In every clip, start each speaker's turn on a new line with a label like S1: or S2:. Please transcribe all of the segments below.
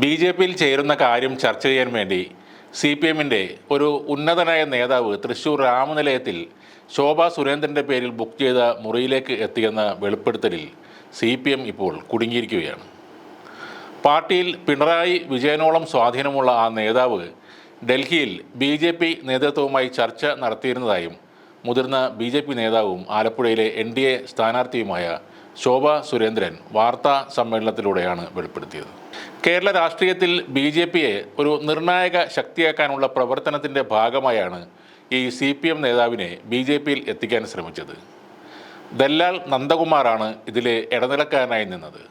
S1: B J പിയിൽ ചേരുന്ന കാര്യം ചർച്ച ചെയ്യാൻ വേണ്ടി സി പി എമ്മിന്റെ ഒരു ഉന്നതനായ നേതാവ് തൃശൂർ രാമനിലയത്തിൽ ശോഭ സുരേന്ദ്രന്റെ പേരിൽ ബുക്ക് ചെയ്ത മുറിയിലേക്ക് എത്തിയെന്ന വെളിപ്പെടുത്തലിൽ സി പി എം ഇപ്പോൾ കുടുങ്ങിയിരിക്കുകയാണ്. പാർട്ടിയിൽ പിണറായി വിജയനോളം സ്വാധീനമുള്ള ആ നേതാവ് ഡൽഹിയിൽ ബി ജെ പി നേതൃത്വവുമായി ചർച്ച നടത്തിയിരുന്നതായും മുതിർന്ന ബി ജെ പി നേതാവും ആലപ്പുഴയിലെ എൻ ഡി എ സ്ഥാനാർത്ഥിയുമായ ശോഭ സുരേന്ദ്രൻ വാർത്താ സമ്മേളനത്തിലൂടെയാണ് വെളിപ്പെടുത്തിയത്. കേരള രാഷ്ട്രീയത്തിൽ ബി ജെ പിയെ ഒരു നിർണായക ശക്തിയാക്കാനുള്ള പ്രവർത്തനത്തിന്റെ ഭാഗമായാണ് ഈ സി പി എം നേതാവിനെ ബി ജെ പിയിൽ എത്തിക്കാൻ ശ്രമിച്ചത്. ദല്ലാൽ നന്ദകുമാറാണ് ഇതിലെ ഇടനിലക്കാരനായി നിന്നത്.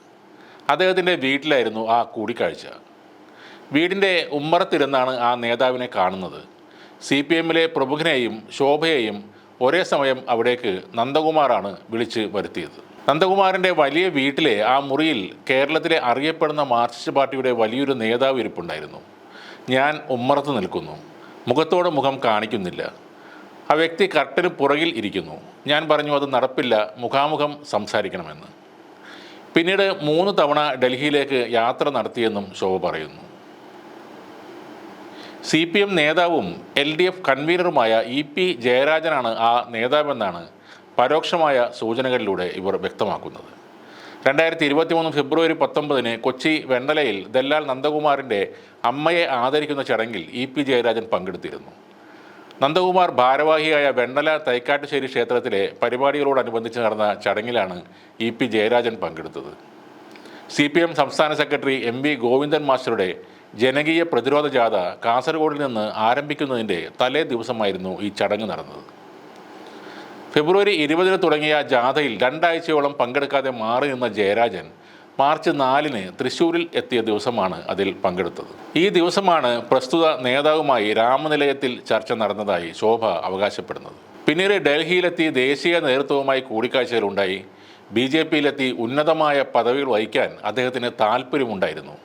S1: അദ്ദേഹത്തിന്റെ വീട്ടിലായിരുന്നു ആ കൂടിക്കാഴ്ച. വീടിന്റെ ഉമ്മറത്തിരുന്നാണ് ആ നേതാവിനെ കാണുന്നത്. സി പി എമ്മിലെ പ്രമുഖനെയും ശോഭയെയും ഒരേ സമയം അവിടേക്ക് നന്ദകുമാറാണ് വിളിച്ച് വരുത്തിയത്. നന്ദകുമാറിന്റെ വലിയ വീട്ടിലെ ആ മുറിയിൽ കേരളത്തിലെ അറിയപ്പെടുന്ന മാർക്സിസ്റ്റ് പാർട്ടിയുടെ വലിയൊരു നേതാവ് ഇരിപ്പുണ്ടായിരുന്നു. ഞാൻ ഉമ്മറത്ത് നിൽക്കുന്നു. മുഖത്തോട് മുഖം കാണിക്കുന്നില്ല. ആ വ്യക്തി കർട്ടന് പുറകിൽ ഇരിക്കുന്നു. ഞാൻ പറഞ്ഞു അത് നടപ്പില്ല. മുഖാമുഖം സംസാരിക്കണമെന്ന്. പിന്നീട് മൂന്ന് തവണ ഡൽഹിയിലേക്ക് യാത്ര നടത്തിയെന്നും ശോഭ പറയുന്നു. സി പി എം നേതാവും എൽ ഡി എഫ് കൺവീനറുമായ ഇ പി ജയരാജനാണ് ആ നേതാവെന്നാണ് പരോക്ഷമായ സൂചനകളിലൂടെ ഇവർ വ്യക്തമാക്കുന്നത്. രണ്ടായിരത്തി ഇരുപത്തി മൂന്ന് ഫെബ്രുവരി പത്തൊമ്പതിന് കൊച്ചി വെണ്ടലയിൽ ദല്ലാൽ നന്ദകുമാറിന്റെ അമ്മയെ ആദരിക്കുന്ന ചടങ്ങിൽ ഇ പി ജയരാജൻ പങ്കെടുത്തിരുന്നു. നന്ദകുമാർ ഭാരവാഹിയായ വെണ്ടല തൈക്കാട്ടുശ്ശേരി ക്ഷേത്രത്തിലെ പരിപാടികളോടനുബന്ധിച്ച് നടന്ന ചടങ്ങിലാണ് ഇ പി ജയരാജൻ പങ്കെടുത്തത്. സി പി എം സംസ്ഥാന സെക്രട്ടറി എം വി ഗോവിന്ദൻ മാസ്റ്ററുടെ ജനകീയ പ്രതിരോധ ജാഥ കാസർഗോഡിൽ നിന്ന് ആരംഭിക്കുന്നതിന്റെ തലേ ദിവസമായിരുന്നു ഈ ചടങ്ങ് നടന്നത്. ഫെബ്രുവരി ഇരുപതിന് തുടങ്ങിയ ജാഥയിൽ രണ്ടാഴ്ചയോളം പങ്കെടുക്കാതെ മാറി നിന്ന ജയരാജൻ മാർച്ച് നാലിന് തൃശ്ശൂരിൽ എത്തിയ ദിവസമാണ് അതിൽ പങ്കെടുത്തത്. ഈ ദിവസമാണ് പ്രസ്തുത നേതാവുമായി രാമനിലയത്തിൽ ചർച്ച നടന്നതായി ശോഭ അവകാശപ്പെടുന്നത്. പിന്നീട് ഡൽഹിയിലെത്തി ദേശീയ നേതൃത്വവുമായി കൂടിക്കാഴ്ചകളുണ്ടായി. ബി ജെ പിയിലെത്തി ഉന്നതമായ പദവികൾ വഹിക്കാൻ അദ്ദേഹത്തിന് താല്പര്യമുണ്ടായിരുന്നു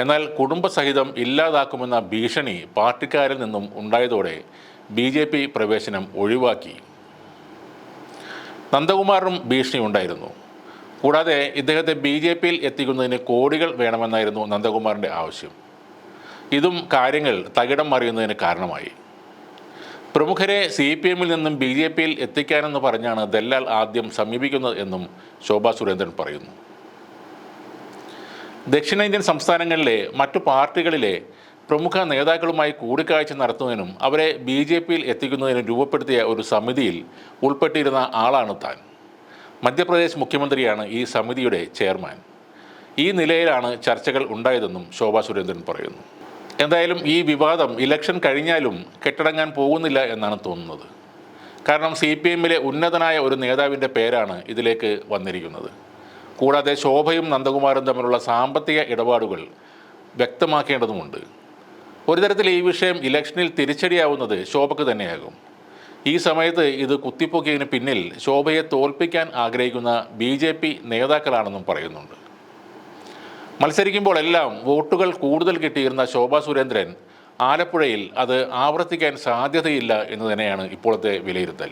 S1: എന്നാൽ കുടുംബസഹിതം ഇല്ലാതാക്കുമെന്ന ഭീഷണി പാർട്ടിക്കാരിൽ നിന്നും ഉണ്ടായതോടെ ബി പ്രവേശനം ഒഴിവാക്കി. നന്ദകുമാറിനും ഭീഷണി ഉണ്ടായിരുന്നു. കൂടാതെ ഇദ്ദേഹത്തെ ബി ജെ പിയിൽ എത്തിക്കുന്നതിന് കോടികൾ വേണമെന്നായിരുന്നു നന്ദകുമാറിന്റെ ആവശ്യം. ഇതും കാര്യങ്ങൾ തകിടം മറിയുന്നതിന് കാരണമായി. പ്രമുഖരെ സി പി എമ്മിൽ നിന്നും ബി ജെ പിയിൽ എത്തിക്കാനെന്ന് പറഞ്ഞാണ് ദല്ലാൽ ആദ്യം സമീപിക്കുന്നത് എന്നും ശോഭാ സുരേന്ദ്രൻ പറയുന്നു. ദക്ഷിണേന്ത്യൻ സംസ്ഥാനങ്ങളിലെ മറ്റു പാർട്ടികളിലെ പ്രമുഖ നേതാക്കളുമായി കൂടിക്കാഴ്ച നടത്തുന്നതിനും അവരെ ബി ജെ പിയിൽ എത്തിക്കുന്നതിനും രൂപപ്പെടുത്തിയ ഒരു സമിതിയിൽ ഉൾപ്പെട്ടിരുന്ന ആളാണ് താൻ. മധ്യപ്രദേശ് മുഖ്യമന്ത്രിയാണ് ഈ സമിതിയുടെ ചെയർമാൻ. ഈ നിലയിലാണ് ചർച്ചകൾ ഉണ്ടായതെന്നും ശോഭാ സുരേന്ദ്രൻ പറയുന്നു. എന്തായാലും ഈ വിവാദം ഇലക്ഷൻ കഴിഞ്ഞാലും കെട്ടടങ്ങാൻ പോകുന്നില്ല എന്നാണ് തോന്നുന്നത്. കാരണം സി പി എമ്മിലെ ഉന്നതനായ ഒരു നേതാവിന്റെ പേരാണ് ഇതിലേക്ക് വന്നിരിക്കുന്നത്. കൂടാതെ ശോഭയും നന്ദകുമാരും തമ്മിലുള്ള സാമ്പത്തിക ഇടപാടുകൾ വ്യക്തമാക്കേണ്ടതുമുണ്ട്. ഒരു തരത്തിൽ ഈ വിഷയം ഇലക്ഷനിൽ തിരിച്ചടിയാവുന്നത് ശോഭയ്ക്ക് തന്നെയാകും. ഈ സമയത്ത് ഇത് കുത്തിപ്പൊക്കിയതിന് പിന്നിൽ ശോഭയെ തോൽപ്പിക്കാൻ ആഗ്രഹിക്കുന്ന ബി ജെ പി നേതാക്കളാണെന്നും പറയുന്നുണ്ട്. മത്സരിക്കുമ്പോൾ എല്ലാം വോട്ടുകൾ കൂടുതൽ കിട്ടിയിരുന്ന ശോഭാ സുരേന്ദ്രൻ ആലപ്പുഴയിൽ അത് ആവർത്തിക്കാൻ സാധ്യതയില്ല എന്ന് തന്നെയാണ് ഇപ്പോഴത്തെ വിലയിരുത്തൽ.